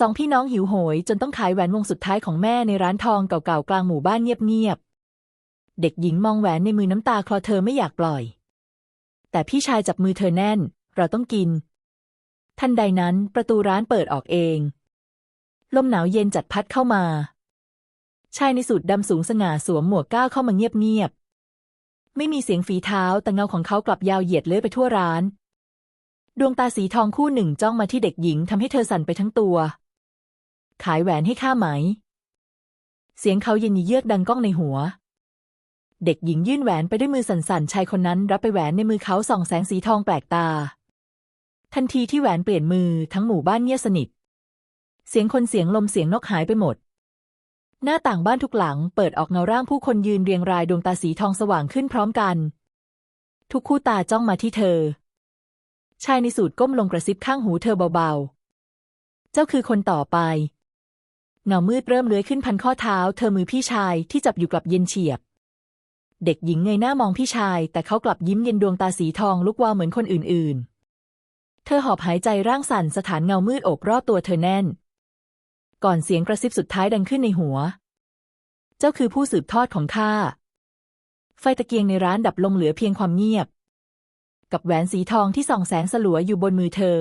สองพี่น้องหิวโหย จนต้องขายแหวนวงสุดท้ายของแม่ในร้านทองเก่าๆกลางหมู่บ้านเงียบๆ เด็กหญิงมองแหวนในมือน้ำตาคลอเธอไม่อยากปล่อย แต่พี่ชายจับมือเธอแน่น เราต้องกิน ทันใดนั้นประตูร้านเปิดออกเอง ลมหนาวเย็นจัดพัดเข้ามา ชายในสูทดำสูงสง่าสวมหมวกก้าวเข้ามาเงียบๆ ไม่มีเสียงฝีเท้าแต่เงาของเขากลับยาวเหยียดเลื้อยไปทั่วร้าน ดวงตาสีทองคู่หนึ่งจ้องมาที่เด็กหญิงทำให้เธอสั่นไปทั้งตัว ขายแหวนให้ข้าไหม เสียงเขาเย็นเยือกดังก้องในหัว เด็กหญิงยื่นแหวนไปด้วยมือสั่นๆ ชายคนนั้นรับไปแหวนในมือเขาส่องแสงสีทองแปลกตา ทันทีที่แหวนเปลี่ยนมือทั้งหมู่บ้านเงียบสนิท เสียงคนเสียงลมเสียงนกหายไปหมด หน้าต่างบ้านทุกหลังเปิดออกเงาร่างผู้คนยืนเรียงรายดวงตาสีทองสว่างขึ้นพร้อมกัน ทุกคู่ตาจ้องมาที่เธอ ชายในสูทก้มลงกระซิบข้างหูเธอเบาๆ เจ้าคือคนต่อไป เงามืดเริ่มเลื้อยขึ้นพันข้อเท้า เธอมือพี่ชายที่จับอยู่กลับเย็นเฉียบ เด็กหญิงเงยหน้ามองพี่ชาย แต่เขากลับยิ้มเย็นดวงตาสีทองลุกวาวเหมือนคนอื่น ๆ เธอหอบหายใจร่างสั่นสถานเงามืดโอบรอบตัวเธอแน่น ก่อนเสียงกระซิบสุดท้ายดังขึ้นในหัว เจ้าคือผู้สืบทอดของข้า ไฟตะเกียงในร้านดับลงเหลือเพียงความเงียบ กับแหวนสีทองที่ส่องแสงสลัวอยู่บนมือเธอ